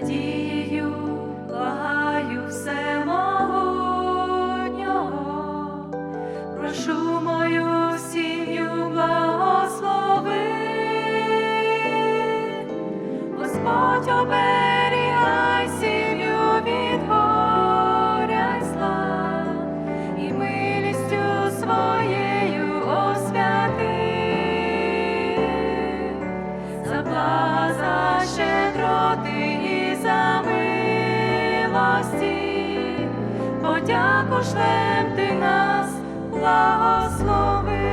надією благаю всемогутнього, прошу мою сім'ю благослови, Господь обе. Подяку шлем ти нас благослови.